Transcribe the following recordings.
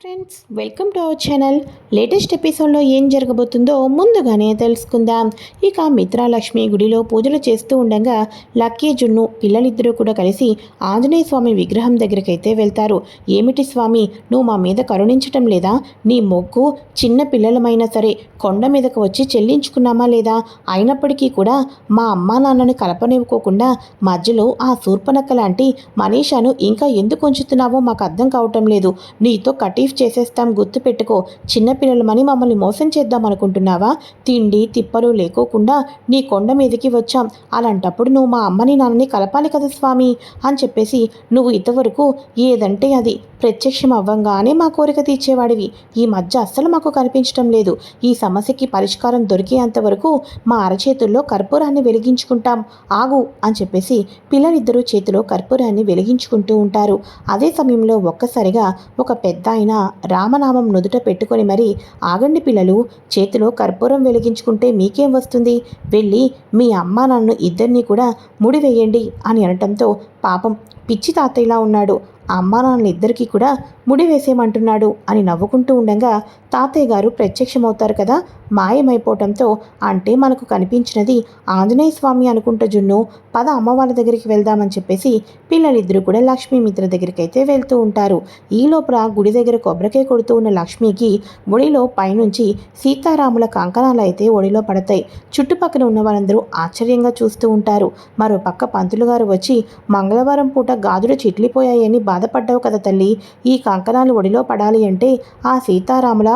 Friends welcome to our channel. Latest ఎపిసోడ్లో ఏం జరగబోతుందో ముందుగానే తెలుసుకుందాం. ఇక మిత్రాలక్ష్మి గుడిలో పూజలు చేస్తూ ఉండగా లక్కీ జున్ను పిల్లలిద్దరూ కూడా కలిసి ఆంజనేయ స్వామి విగ్రహం దగ్గరికైతే వెళ్తారు. ఏమిటి స్వామి నువ్వు మా మీద కరుణించటం లేదా? నీ మొగ్గు చిన్న పిల్లలమైనా సరే కొండ మీదకు వచ్చి చెల్లించుకున్నామా లేదా? అయినప్పటికీ కూడా మా అమ్మా నాన్నని కలపనివ్వకోకుండా మధ్యలో ఆ సూర్పనక్క లాంటి మనీషాను ఇంకా ఎందుకు ఉంచుతున్నావో మాకు అర్థం కావటం లేదు. నీతో కటీఫ్ చేసేస్తాం గుర్తు పెట్టుకో. చిన్నపిల్లలమని మమ్మల్ని మోసం చేద్దాం అనుకుంటున్నావా? తిండి తిప్పలు లేకోకుండా నీ కొండ మీదకి వచ్చాం. అలాంటప్పుడు నువ్వు మా అమ్మని నాన్నని కలపాలి కదా స్వామి అని చెప్పేసి నువ్వు ఇంతవరకు ఏదంటే అది. ప్రత్యక్షం అవ్వంగానే మా కోరిక తీర్చేవాడివి. ఈ మధ్య అస్సలు మాకు కనిపించడం లేదు. ఈ సమస్యకి పరిష్కారం దొరికేంత వరకు మా అరచేతుల్లో కర్పూరాన్ని వెలిగించుకుంటాం. ఆగు అని చెప్పేసి పిల్లలిద్దరూ చేతిలో కర్పూరాన్ని వెలిగించుకుంటూ ఉంటారు. అదే సమయంలో ఒక్కసారిగా ఒక పెద్ద ఆయన రామనామం నుదుట పెట్టుకొని మరి ఆగండి పిల్లలు చేతిలో కర్పూరం వెలిగించుకుంటే మీకేం వస్తుంది? వెళ్ళి మీ అమ్మా నన్ను ఇద్దరినీ కూడా ముడివేయండి అని అనటంతో పాపం పిచ్చి తాతయ్యలా ఉన్నాడు. ఆ అమ్మా ఇద్దరికీ కూడా ముడి వేసేయమంటున్నాడు అని నవ్వుకుంటూ ఉండగా తాతయ్య గారు ప్రత్యక్షమవుతారు కదా మాయమైపోవటంతో అంటే మనకు కనిపించినది ఆంజనేయ స్వామి అనుకుంటా జున్ను పద అమ్మ వాళ్ళ దగ్గరికి వెళ్దామని చెప్పేసి పిల్లలిద్దరూ కూడా లక్ష్మీ మిత్ర దగ్గరికి అయితే వెళ్తూ ఉంటారు. ఈ లోపల గుడి దగ్గర కొబ్బరికాయ కొడుతూ ఉన్న లక్ష్మికి ఒడిలో పైనుంచి సీతారాముల కంకణాలు అయితే ఒడిలో పడతాయి. చుట్టుపక్కల ఉన్న వాళ్ళందరూ ఆశ్చర్యంగా చూస్తూ ఉంటారు. మరో పక్క పంతులు గారు వచ్చి మంగళవారం పూట గాజులు చిట్లిపోయాయని బాధపడ్డావు కదా తల్లి. ఈ కంకణాలు ఒడిలో పడాలి అంటే ఆ సీతారాముల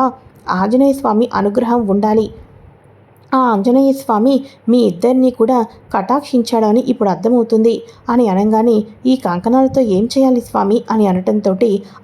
ఆంజనేయ స్వామి అనుగ్రహం ఉండాలి. ఆ ఆంజనేయ స్వామి మీ ఇద్దరిని కూడా కటాక్షించాడని ఇప్పుడు అర్థమవుతుంది. అని అనగానే ఈ కంకణాలతో ఏం చేయాలి స్వామి? అని అనటంతో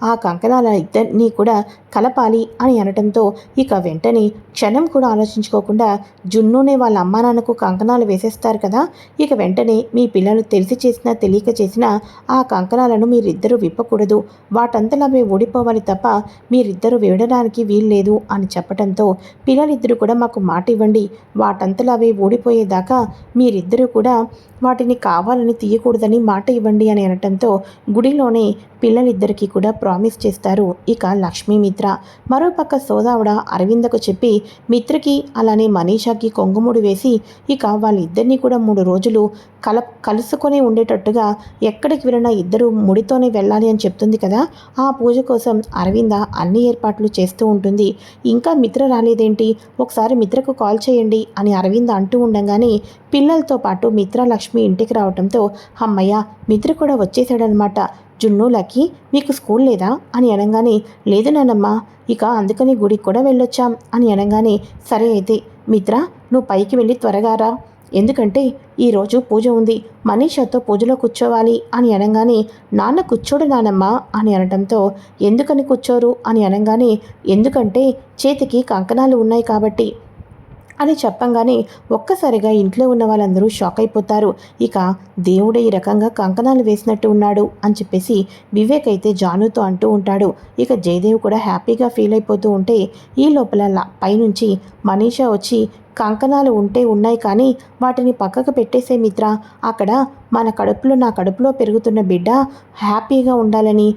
ఆ కంకణాల ఇద్దరిని కూడా కలపాలి అని అనటంతో ఇక వెంటనే క్షణం కూడా ఆలోచించుకోకుండా జున్నునే వాళ్ళ అమ్మా నాన్నకు కంకణాలు వేసేస్తారు కదా? ఇక వెంటనే మీ పిల్లలు తెలిసి చేసినా తెలియక చేసినా ఆ కంకణాలను మీరిద్దరూ విప్పకూడదు. వాటంతలా మేము ఓడిపోవాలి తప్ప మీరిద్దరూ విడడానికి వీల్లేదు అని చెప్పటంతో పిల్లలిద్దరూ కూడా మాకు మాట ఇవ్వండి వాటంతలా అవి ఊడిపోయేదాకా మీరిద్దరూ కూడా వాటిని కావాలని తీయకూడదని మాట ఇవ్వండి అని అనటంతో గుడిలోనే పిల్లలిద్దరికీ కూడా ప్రామిస్ చేస్తారు ఇక లక్ష్మీ మిత్ర మరోపక్క సోదావుడ అరవిందకు చెప్పి మిత్రకి అలానే మనీషాకి కొంగుముడి వేసి ఇక వాళ్ళిద్దరినీ కూడా మూడు రోజులు కల కలుసుకొని ఉండేటట్టుగా ఎక్కడికి వెళ్ళినా ఇద్దరు ముడితోనే వెళ్ళాలి అని చెప్తుంది కదా. ఆ పూజ కోసం అరవింద అన్ని ఏర్పాట్లు చేస్తూ ఉంటుంది. ఇంకా మిత్ర రాలేదేంటి? ఒకసారి మిత్రకు కాల్ చేయ చేయండి అని అరవింద అంటూ ఉండగానే పిల్లలతో పాటు మిత్రలక్ష్మి ఇంటికి రావడంతో అమ్మయ్య మిత్ర కూడా వచ్చేసాడనమాట జున్ను లక్కీ మీకు స్కూల్ లేదా? అని అనగానే లేదు నానమ్మ ఇక అందుకని గుడికి కూడా వెళ్ళొచ్చాం అని అనగానే సరే అయితే మిత్ర నువ్వు పైకి వెళ్ళి త్వరగా రా. ఎందుకంటే ఈరోజు పూజ ఉంది. మనీషాతో పూజలో కూర్చోవాలి అని అనగానే నాన్న కూర్చోడు నానమ్మ అని అనడంతో ఎందుకని కూర్చోరు? అని అనగానే ఎందుకంటే చేతికి కంకణాలు ఉన్నాయి కాబట్టి. అని చెప్పంగానే ఒక్కసారిగా ఇంట్లో ఉన్న వాళ్ళందరూ షాక్ అయిపోతారు. ఇక దేవుడే ఈ రకంగా కంకణాలు వేసినట్టు ఉన్నాడు అని చెప్పేసి వివేక్ అయితే జానుతో అంటూ ఉంటాడు. ఇక జయదేవ్ కూడా హ్యాపీగా ఫీల్ అయిపోతూ ఉంటే ఈ లోపల పైనుంచి మనీషా వచ్చి కంకణాలు ఉంటే ఉన్నాయి కానీ వాటిని పక్కకు పెట్టేసే మిత్ర అక్కడ మన కడుపులో నా కడుపులో పెరుగుతున్న బిడ్డ హ్యాపీగా ఉండాలని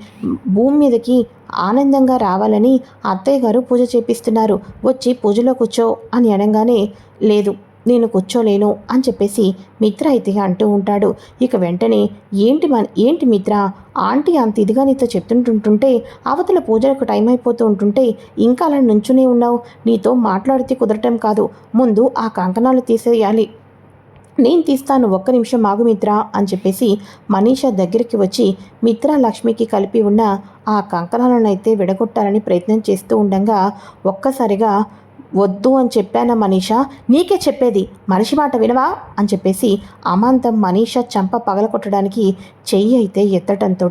భూమి మీదకి ఆనందంగా రావాలని అత్తయ్య గారు పూజ చేపిస్తున్నారు. వచ్చి పూజలో కూర్చో అని అనగానే లేదు నేను కూర్చోలేను అని చెప్పేసి మిత్ర అయితే అంటూ ఉంటాడు. ఇక వెంటనే ఏంటి మన ఏంటి మిత్ర? ఆంటీ అంత ఇదిగా నీతో చెప్తుంటుంటుంటే అవతల పూజలకు టైం అయిపోతూ ఉంటుంటే ఇంకా అలా నుంచునే ఉన్నావు? నీతో మాట్లాడితే కుదరటం కాదు. ముందు ఆ కంకణాలు తీసేయాలి. నేను తీస్తాను ఒక్క నిమిషం ఆగు మిత్ర అని చెప్పేసి మనీషా దగ్గరికి వచ్చి మిత్ర లక్ష్మికి కలిపి ఉన్న ఆ కంకణాలను అయితే విడగొట్టాలని ప్రయత్నం చేస్తూ ఉండగా ఒక్కసారిగా వద్దు అని చెప్పానా మనీషా? నీకే చెప్పేది. మనిషి మాట వినవా? అని చెప్పేసి అమాంతం మనీషా చంప పగలకొట్టడానికి చెయ్యి అయితే ఎత్తటంతో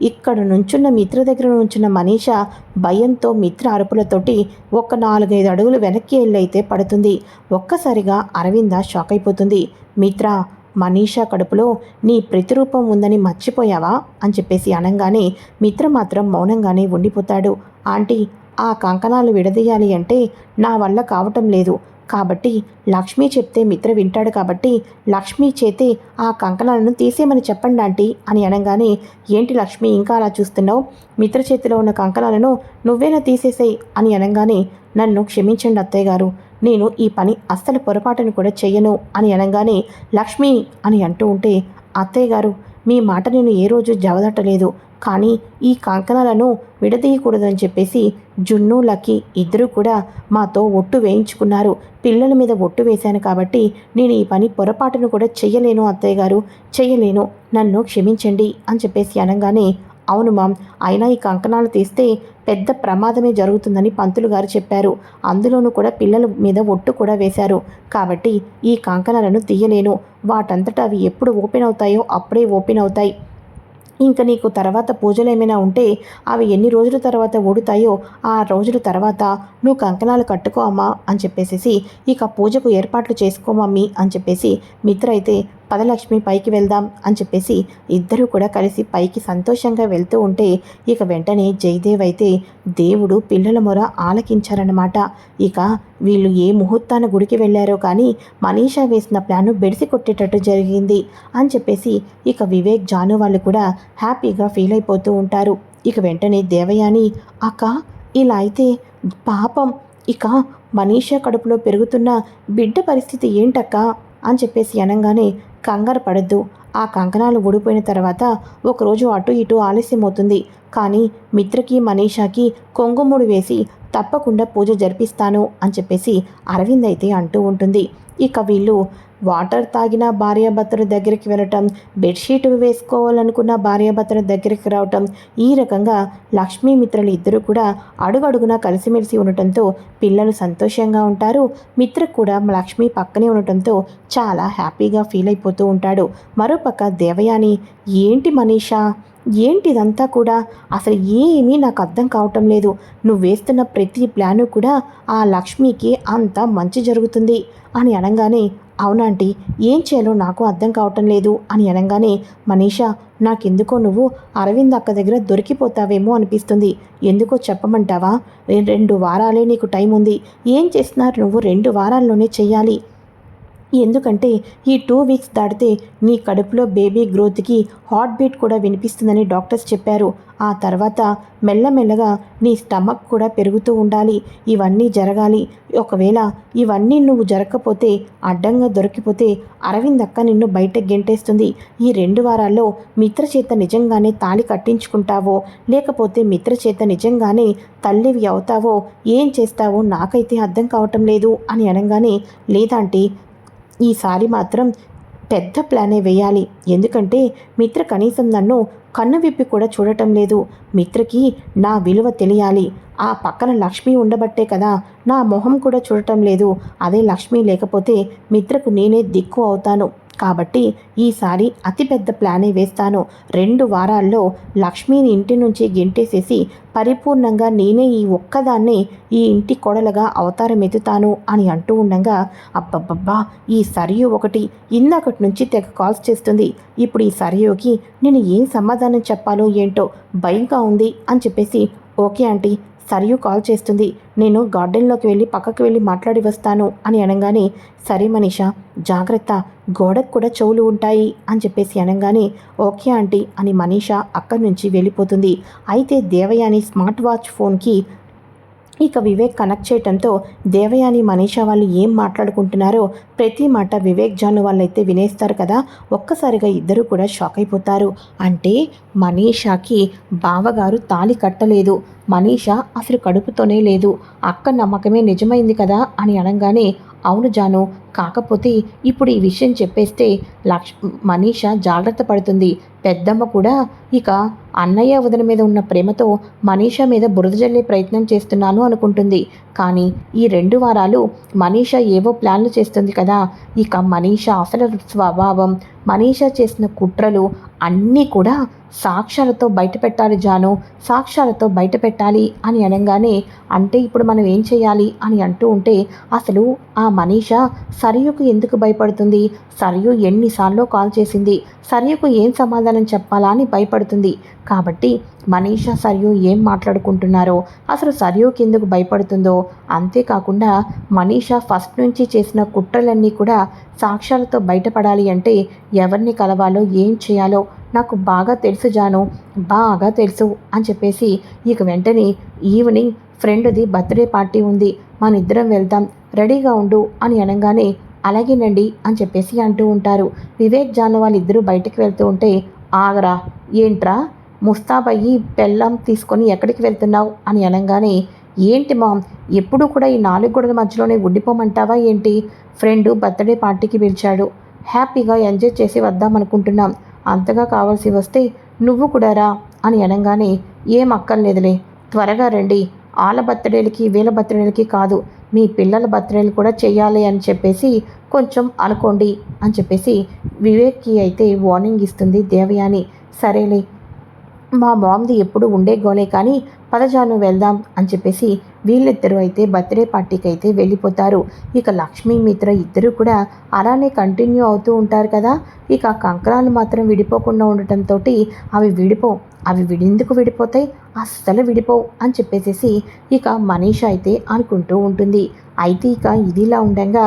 ఇక్కడ నుంచున్న మిత్ర దగ్గర నుంచున్న మనీషా భయంతో మిత్ర అరుపులతోటి ఒక నాలుగైదు అడుగులు వెనక్కి వెళ్ళైతే పడుతుంది. ఒక్కసారిగా అరవింద షాక్ అయిపోతుంది. మిత్ర మనీషా కడుపులో నీ ప్రతిరూపం ఉందని మర్చిపోయావా? అని చెప్పేసి అనగానే మిత్ర మాత్రం మౌనంగానే ఉండిపోతాడు. ఆంటీ ఆ కంకణాలు విడదీయాలి అంటే నా వల్ల కావటం లేదు. కాబట్టి లక్ష్మి చెప్తే మిత్ర వింటాడు కాబట్టి లక్ష్మి చేతే ఆ కంకణాలను తీసేయమని చెప్పండి ఆంటీ అని అనగానే ఏంటి లక్ష్మి ఇంకా అలా చూస్తున్నావు? మిత్ర చేతిలో ఉన్న కంకణాలను నువ్వేనా తీసేసేయి అని అనగానే నన్ను క్షమించండి అత్తయ్య గారు. నేను ఈ పని అస్సలు పొరపాటును కూడా చెయ్యను అని అనగానే లక్ష్మి అని అంటూ ఉంటే అత్తయ్య గారు మీ మాట నేను ఏ రోజు జవదట్టలేదు. కానీ ఈ కంకణాలను విడదీయకూడదని చెప్పేసి జున్ను లక్కీ ఇద్దరూ కూడా మాతో ఒట్టు వేయించుకున్నారు. పిల్లల మీద ఒట్టు వేశాను కాబట్టి నేను ఈ పని పొరపాటును కూడా చెయ్యలేను అత్తయ్య గారు. చెయ్యలేను. నన్ను క్షమించండి అని చెప్పేసి అనగానే అవును మామ్ అయినా ఈ కంకణాలు తీస్తే పెద్ద ప్రమాదమే జరుగుతుందని పంతులు గారు చెప్పారు. అందులోనూ కూడా పిల్లల మీద ఒట్టు కూడా వేశారు. కాబట్టి ఈ కంకణాలను తీయలేను. వాటంతటా అవి ఎప్పుడు ఓపెన్ అవుతాయో అప్పుడే ఓపెన్ అవుతాయి. ఇంకా నీకు తర్వాత పూజలు ఏమైనా ఉంటే అవి ఎన్ని రోజుల తర్వాత ఊడుతాయో ఆ రోజుల తర్వాత నువ్వు కంకణాలు కట్టుకో అమ్మా అని చెప్పేసి ఇక పూజకు ఏర్పాట్లు చేసుకో మమ్మీ అని చెప్పేసి మిత్ర అయితే పదలక్ష్మి పైకి వెళ్దాం అని చెప్పేసి ఇద్దరూ కూడా కలిసి పైకి సంతోషంగా వెళ్తూ ఉంటే ఇక వెంటనే జయదేవ్ అయితే దేవుడు పిల్లల మొర ఆలకించారన్నమాట. ఇక వీళ్ళు ఏ ముహూర్తాన గుడికి వెళ్ళారో కానీ మనీషా వేసిన ప్లాను బెడిసి కొట్టేటట్టు జరిగింది అని చెప్పేసి ఇక వివేక్ జాను వాళ్ళు కూడా హ్యాపీగా ఫీల్ అయిపోతూ ఉంటారు. ఇక వెంటనే దేవయాని అక్క ఇలా అయితే పాపం. ఇక మనీషా కడుపులో పెరుగుతున్న బిడ్డ పరిస్థితి ఏంటక్క? అని చెప్పేసి అనగానే కంగారు పడద్దు. ఆ కంకణాలు ఊడిపోయిన తర్వాత ఒకరోజు అటు ఇటు ఆలస్యం అవుతుంది కానీ మిత్రకి మనీషాకి కొంగుముడు వేసి తప్పకుండా పూజ జరిపిస్తాను అని చెప్పేసి అరవింద్ అయితే అంటూ ఉంటుంది. ఇక వీళ్ళు వాటర్ తాగిన భార్యాభర్తల దగ్గరికి వెళ్ళటం బెడ్షీట్ వేసుకోవాలనుకున్న భార్యాభర్తల దగ్గరికి రావటం ఈ రకంగా లక్ష్మీ మిత్రులు ఇద్దరు కూడా అడుగడుగునా కలిసిమెలిసి ఉండటంతో పిల్లలు సంతోషంగా ఉంటారు. మిత్ర కూడా లక్ష్మి పక్కనే ఉండటంతో చాలా హ్యాపీగా ఫీల్ అయిపోతూ ఉంటాడు. మరోపక్క దేవయాని ఏంటి మనీషా? ఏంటిదంతా కూడా? అసలు ఏమీ నాకు అర్థం కావటం లేదు. నువ్వు వేస్తున్న ప్రతి ప్లాను కూడా ఆ లక్ష్మికి అంత మంచి జరుగుతుంది అని అనగానే అవునాంటీ ఏం చేయాలో నాకు అర్థం కావటం లేదు అని అనగానే మనీషా నాకెందుకో నువ్వు అరవింద్ అక్క దగ్గర దొరికిపోతావేమో అనిపిస్తుంది. ఎందుకో చెప్పమంటావా? రెండు వారాలే నీకు టైం ఉంది ఏం చేస్తున్నారు నువ్వు? రెండు వారాల్లోనే చెయ్యాలి. ఎందుకంటే ఈ టూ వీక్స్ దాటితే నీ కడుపులో బేబీ గ్రోత్కి హార్ట్ బీట్ కూడా వినిపిస్తుందని డాక్టర్స్ చెప్పారు. ఆ తర్వాత మెల్లమెల్లగా నీ స్టమక్ కూడా పెరుగుతూ ఉండాలి. ఇవన్నీ జరగాలి. ఒకవేళ ఇవన్నీ నువ్వు జరగకపోతే అడ్డంగా దొరికిపోతే అరవింద్ అక్క నిన్ను బయట గెంటేస్తుంది. ఈ రెండు వారాల్లో మిత్ర చేత నిజంగానే తాళి కట్టించుకుంటావో లేకపోతే మిత్ర చేత నిజంగానే తల్లివి అవుతావో ఏం చేస్తావో నాకైతే అర్థం కావటం లేదు అని అనగానే లేదంటే ఈసారి మాత్రం పెద్ద ప్లానే వేయాలి. ఎందుకంటే మిత్ర కనీసం నన్ను కన్ను విప్పి కూడా చూడటం లేదు. మిత్రకి నా విలువ తెలియాలి. ఆ పక్కన లక్ష్మి ఉండబట్టే కదా నా మొహం కూడా చూడటం లేదు. అదే లక్ష్మి లేకపోతే మిత్రకు నేనే దిక్కు అవుతాను. కాబట్టి ఈసారి అతిపెద్ద ప్లానే వేస్తాను. రెండు వారాల్లో లక్ష్మిని ఇంటి నుంచి గెంటేసేసి పరిపూర్ణంగా నేనే ఈ ఒక్కదాన్నే ఈ ఇంటి కొడలుగా అవతారం ఎత్తుతాను అని అంటూ ఉండగా అబ్బబ్బబ్బా ఈ సరియు ఒకటి ఇందాకటి నుంచి తెగ కాల్స్ చేస్తుంది. ఇప్పుడు ఈ సరియుకి నేను ఏం సమాధానం చెప్పాలో ఏంటో భయంగా ఉంది అని చెప్పేసి ఓకే ఆంటీ సరియు కాల్ చేస్తుంది. నేను గార్డెన్లోకి వెళ్ళి పక్కకు వెళ్ళి మాట్లాడి వస్తాను అని అనగానే సరే మనీషా జాగ్రత్త. గోడకు కూడా చెవులు ఉంటాయి అని చెప్పేసి అనగానే ఓకే ఆంటీ అని మనీషా అక్కడి నుంచి వెళ్ళిపోతుంది. అయితే దేవయాని స్మార్ట్ వాచ్ ఫోన్కి ఇక వివేక్ కనెక్ట్ చేయటంతో దేవయాని మనీషా వాళ్ళు ఏం మాట్లాడుకుంటున్నారో ప్రతి మాట వివేక్ జాను వాళ్ళైతే వినేస్తారు కదా. ఒక్కసారిగా ఇద్దరు కూడా షాక్ అయిపోతారు. అంటే మనీషాకి బావగారు తాళి కట్టలేదు. మనీషా అసలు కడుపుతోనే లేదు. అక్క నమ్మకమే నిజమైంది కదా అని అనగానే అవును జాను కాకపోతే ఇప్పుడు ఈ విషయం చెప్పేస్తే లక్ష్ మనీష జాగ్రత్త పడుతుంది. పెద్దమ్మ కూడా ఇక అన్నయ్య వదిన మీద ఉన్న ప్రేమతో మనీషా మీద బురద జల్లే ప్రయత్నం చేస్తున్నాను అనుకుంటుంది. కానీ ఈ రెండు వారాలు మనీష ఏవో ప్లాన్లు చేస్తుంది కదా ఇక మనీషా అసలు స్వభావం మనీషా చేసిన కుట్రలు అన్నీ కూడా సాక్ష్యాలతో బయట పెట్టాలి జాను సాక్ష్యాలతో బయట పెట్టాలి అని అనగానే అంటే ఇప్పుడు మనం ఏం చేయాలి అని అంటూ ఉంటే అసలు ఆ మనీష సరియుకు ఎందుకు భయపడుతుంది? సరియు ఎన్నిసార్లు కాల్ చేసింది? సరియుకు ఏం సమాధానం చెప్పాలా అని భయపడుతుంది? కాబట్టి మనీషా సరియు ఏం మాట్లాడుకుంటున్నారో అసలు సరియుకి ఎందుకు భయపడుతుందో అంతేకాకుండా మనీషా ఫస్ట్ నుంచి చేసిన కుట్రలన్నీ కూడా సాక్ష్యాలతో బయటపడాలి అంటే ఎవరిని కలవాలో ఏం చేయాలో నాకు బాగా తెలుసు జాను బాగా తెలుసు అని చెప్పేసి ఇక వెంటనే ఈవినింగ్ ఫ్రెండ్ది బర్త్డే పార్టీ ఉంది మన ఇద్దరం వెళ్దాం రెడీగా ఉండు అని అనగానే అలాగేనండి అని చెప్పేసి అంటూ ఉంటారు. వివేక్ జాను వాళ్ళిద్దరూ బయటకు వెళ్తూ ఉంటే ఆగరా ఏంట్రా? ముస్తాబయ్యి పెళ్ళం తీసుకొని ఎక్కడికి వెళ్తున్నావు? అని అనగానే ఏంటి మామ్ ఎప్పుడు కూడా ఈ నాలుగు గోడల మధ్యలోనే ఉండిపోమంటావా ఏంటి? ఫ్రెండ్ బర్త్డే పార్టీకి పిలిచాడు. హ్యాపీగా ఎంజాయ్ చేసి వద్దాం అనుకుంటున్నాం. అంతగా కావాల్సి వస్తే నువ్వు కూడా రా అని అనగానే ఏం అక్కర్లేదులే. త్వరగా రండి. ఆల బర్త్డేలకి వీళ్ళ బర్త్డేలకి కాదు. మీ పిల్లల బర్త్డేలు కూడా చేయాలి అని చెప్పేసి కొంచెం అనుకోండి అని చెప్పేసి వివేక్కి అయితే వార్నింగ్ ఇస్తుంది దేవయాని. సరేలే మా మామ్ది ఎప్పుడు ఉండే గోలే కానీ పదజాను వెళ్దాం అని చెప్పేసి వీళ్ళిద్దరూ అయితే బర్త్డే పార్టీకి అయితే వెళ్ళిపోతారు. ఇక లక్ష్మీ మిత్ర ఇద్దరు కూడా అలానే కంటిన్యూ అవుతూ ఉంటారు కదా. ఇక కంకణాలు మాత్రం విడిపోకుండా ఉండటంతో అవి విడిపో అవి విడెందుకు విడిపోతాయి? అస్సలు విడిపోవు అని చెప్పేసేసి ఇక మనీష అయితే అనుకుంటూ ఉంటుంది. అయితే ఇక ఇదిలా ఉండగా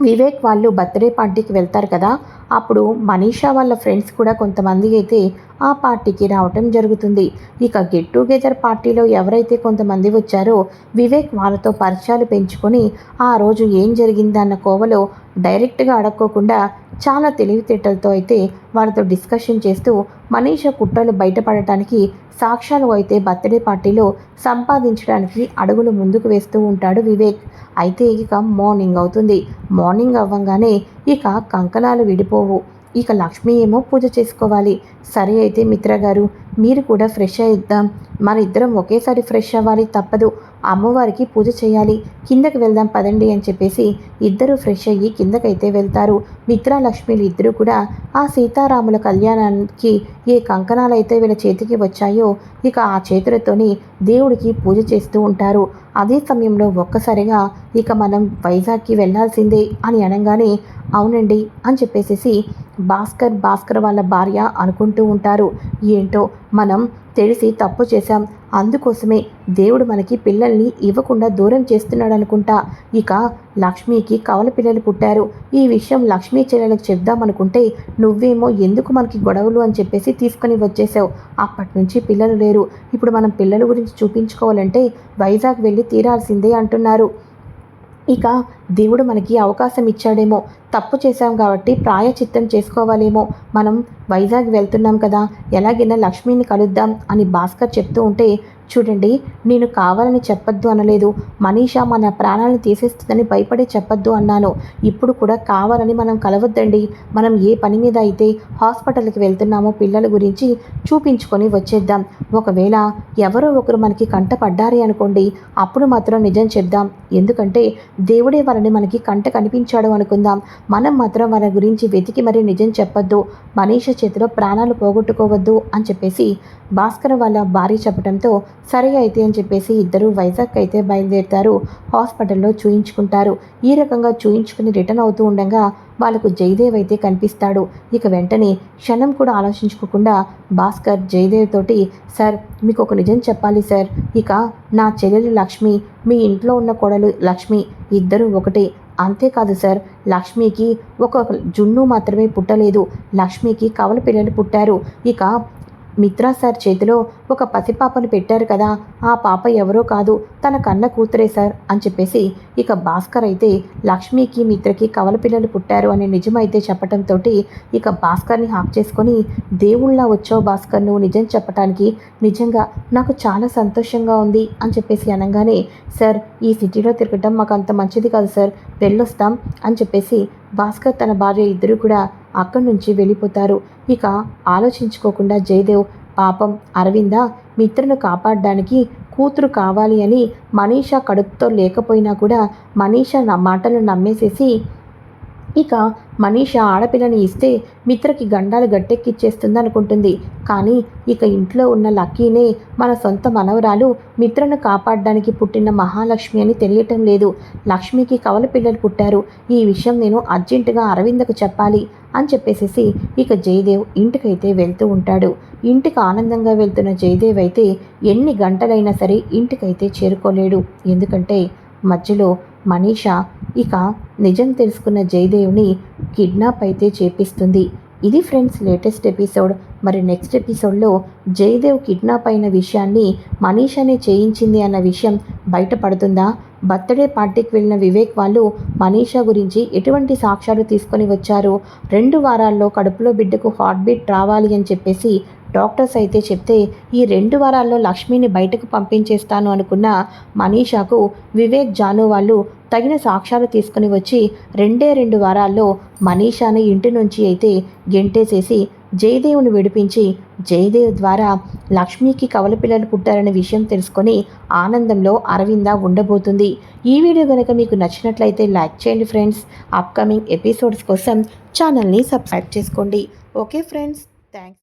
వివేక్ వాళ్ళు బర్త్డే పార్టీకి వెళ్తారు కదా. అప్పుడు మనీషా వాళ్ళ ఫ్రెండ్స్ కూడా కొంతమంది అయితే ఆ పార్టీకి రావటం జరుగుతుంది. ఇక గెట్ టుగెదర్ పార్టీలో ఎవరైతే కొంతమంది వచ్చారో వివేక్ వాళ్ళతో పరిచయాలు పెంచుకొని ఆ రోజు ఏం జరిగిందన్న కోవలో డైరెక్ట్గా అడక్కోకుండా చాలా తెలివితేటలతో అయితే వాళ్ళతో డిస్కషన్ చేస్తూ మనీష కుట్రలు బయటపడటానికి సాక్ష్యాలు అయితే బర్త్డే పార్టీలో సంపాదించడానికి అడుగులు ముందుకు వేస్తూ ఉంటాడు వివేక్. అయితే ఇక మార్నింగ్ అవుతుంది. మార్నింగ్ అవ్వగానే ఇక కంకణాలు విడిపోవు. ఇక లక్ష్మి ఏమో పూజ చేసుకోవాలి. సరే అయితే మిత్ర గారు మీరు కూడా ఫ్రెష్ అయిద్దాం మన ఇద్దరం ఒకేసారి ఫ్రెష్ అవ్వాలి తప్పదు. అమ్మవారికి పూజ చేయాలి. కిందకి వెళ్దాం పదండి అని చెప్పేసి ఇద్దరు ఫ్రెష్ అయ్యి కిందకైతే వెళ్తారు. మిత్ర లక్ష్మిలు ఇద్దరు కూడా ఆ సీతారాముల కళ్యాణానికి ఏ కంకణాలు అయితే వీళ్ళ చేతికి వచ్చాయో ఇక ఆ చేతులతోని దేవుడికి పూజ చేస్తూ ఉంటారు. అదే సమయంలో ఒక్కసారిగా ఇక మనం వైజాగ్కి వెళ్ళాల్సిందే అని అనగానే అవునండి అని చెప్పేసేసి భాస్కర్ భాస్కర్ వాళ్ళ భార్య అనుకుంటూ ఉంటారు. ఏంటో మనం తెలిసి తప్పు చేశాం. అందుకోసమే దేవుడు మనకి పిల్లల్ని ఇవ్వకుండా దూరం చేస్తున్నాడు అనుకుంటా ఇక లక్ష్మికి కవల పిల్లలు పుట్టారు. ఈ విషయం లక్ష్మీ చెల్లెలకు చెప్దామనుకుంటే నువ్వేమో ఎందుకు మనకి గొడవలు అని చెప్పేసి తీసుకొని వచ్చేసావు. అప్పటి నుంచి పిల్లలు లేరు. ఇప్పుడు మనం పిల్లల గురించి చూపించుకోవాలంటే వైజాగ్ వెళ్ళి తీరాల్సిందే అంటున్నారు. ఇక దేవుడు మనకి అవకాశం ఇచ్చాడేమో. తప్పు చేశాం కాబట్టి ప్రాయచిత్తం చేసుకోవాలేమో. మనం వైజాగ్ వెళ్తున్నాం కదా ఎలాగైనా లక్ష్మిని కలుద్దాం అని భాస్కర్ చెప్తూ ఉంటే చూడండి నేను కావాలని చెప్పొద్దు అనలేదు. మనీషా మన ప్రాణాలను తీసేస్తుందని భయపడి చెప్పొద్దు అన్నాను. ఇప్పుడు కూడా కావాలని మనం కలవద్దండి. మనం ఏ పని మీద అయితే హాస్పిటల్కి వెళ్తున్నామో పిల్లల గురించి చూపించుకొని వచ్చేద్దాం. ఒకవేళ ఎవరో ఒకరు మనకి కంట పడ్డారే అనుకోండి అప్పుడు మాత్రం నిజం చెప్దాం. ఎందుకంటే దేవుడే వాళ్ళని మనకి కంట కనిపించాడు అనుకుందాం. మనం మాత్రం వాళ్ళ గురించి వెతికి మరీ నిజం చెప్పొద్దు. మనీష చేతిలో ప్రాణాలు పోగొట్టుకోవద్దు అని చెప్పేసి భాస్కర్ వాళ్ళ భార్య చెప్పడంతో సరే అయితే అని చెప్పేసి ఇద్దరు వైజాగ్ అయితే బయలుదేరుతారు. హాస్పిటల్లో చూయించుకుంటారు. ఈ రకంగా చూయించుకుని రిటర్న్ అవుతూ ఉండగా వాళ్ళకు జయదేవ్ అయితే కనిపిస్తాడు. ఇక వెంటనే క్షణం కూడా ఆలోచించుకోకుండా భాస్కర్ జయదేవ్ తోటి సార్ మీకు ఒక నిజం చెప్పాలి సార్. ఇక నా చెల్లెలు లక్ష్మి మీ ఇంట్లో ఉన్న కోడలు లక్ష్మి ఇద్దరు ఒకటే. అంతేకాదు సార్ లక్ష్మికి ఒక జున్ను మాత్రమే పుట్టలేదు. లక్ష్మికి కవల పిల్లలు పుట్టారు. ఇక మిత్రా సార్ చేతిలో ఒక పసిపాపను పెట్టారు కదా ఆ పాప ఎవరో కాదు తన కన్న కూతురే సార్ అని చెప్పేసి ఇక భాస్కర్ అయితే లక్ష్మికి మిత్రకి కవల పిల్లలు పుట్టారు అనే నిజమైతే చెప్పడంతో ఇక భాస్కర్ని హాక్ చేసుకొని దేవుళ్ళ వచ్చావు భాస్కర్ నువ్వు నిజం చెప్పడానికి నిజంగా నాకు చాలా సంతోషంగా ఉంది అని చెప్పేసి అనగానే సార్ ఈ సిటీలో తిరగటం మాకు అంత మంచిది కాదు సార్ వెళ్ళొస్తాం అని చెప్పేసి భాస్కర్ తన భార్య ఇద్దరు కూడా అక్కడి నుంచి వెళ్ళిపోతారు. ఇక ఆలోచించుకోకుండా జయదేవ్ పాపం అరవింద మిత్రను కాపాడడానికి కూతురు కావాలి అని మనీషా కడుపుతో లేకపోయినా కూడా మనీషా నా మాటలు నమ్మేసేసి ఇక మనీష ఆడపిల్లని ఇస్తే మిత్రకి గండాలు గట్టెక్కిచ్చేస్తుంది అనుకుంటుంది కానీ ఇక ఇంట్లో ఉన్న లక్కీనే మన సొంత మనవరాలు మిత్రను కాపాడడానికి పుట్టిన మహాలక్ష్మి అని తెలియటం లేదు. లక్ష్మికి కవల పిల్లలు పుట్టారు. ఈ విషయం నేను అర్జెంటుగా అరవిందకు చెప్పాలి అని చెప్పేసేసి ఇక జయదేవ్ ఇంటికైతే వెళ్తూ ఉంటాడు. ఇంటికి ఆనందంగా వెళ్తున్న జయదేవ్ అయితే ఎన్ని గంటలైనా సరే ఇంటికైతే చేరుకోలేడు. ఎందుకంటే మధ్యలో మనీష ఇక నిజం తెలుసుకున్న జయదేవ్ని కిడ్నాప్ అయితే చేపిస్తుంది. ఇది ఫ్రెండ్స్ లేటెస్ట్ ఎపిసోడ్. మరి నెక్స్ట్ ఎపిసోడ్లో జయదేవ్ కిడ్నాప్ అయిన విషయాన్ని మనీషానే చేయించింది అన్న విషయం బయటపడుతుందా? బర్త్డే పార్టీకి వెళ్ళిన వివేక్ వాళ్ళు మనీషా గురించి ఎటువంటి సాక్ష్యాలు తీసుకొని వచ్చారు? రెండు వారాల్లో కడుపులో బిడ్డకు హార్ట్ బీట్ రావాలి అని చెప్పేసి డాక్టర్స్ అయితే చెప్తే ఈ రెండు వారాల్లో లక్ష్మిని బయటకు పంపించేస్తాను అనుకున్న మనీషాకు వివేక్ జాను వాళ్ళు తగిన సాక్ష్యాలు తీసుకుని వచ్చి రెండే రెండు వారాల్లో మనీషాని ఇంటి నుంచి అయితే గెంటేసేసి జయదేవుని విడిపించి జయదేవ్ ద్వారా లక్ష్మికి కవల పిల్లలు పుట్టారనే విషయం తెలుసుకొని ఆనందంలో అరవింద ఉండబోతుంది. ఈ వీడియో కనుక మీకు నచ్చినట్లయితే లైక్ చేయండి ఫ్రెండ్స్. అప్కమింగ్ ఎపిసోడ్స్ కోసం ఛానల్ని సబ్స్క్రైబ్ చేసుకోండి. Okay friends thanks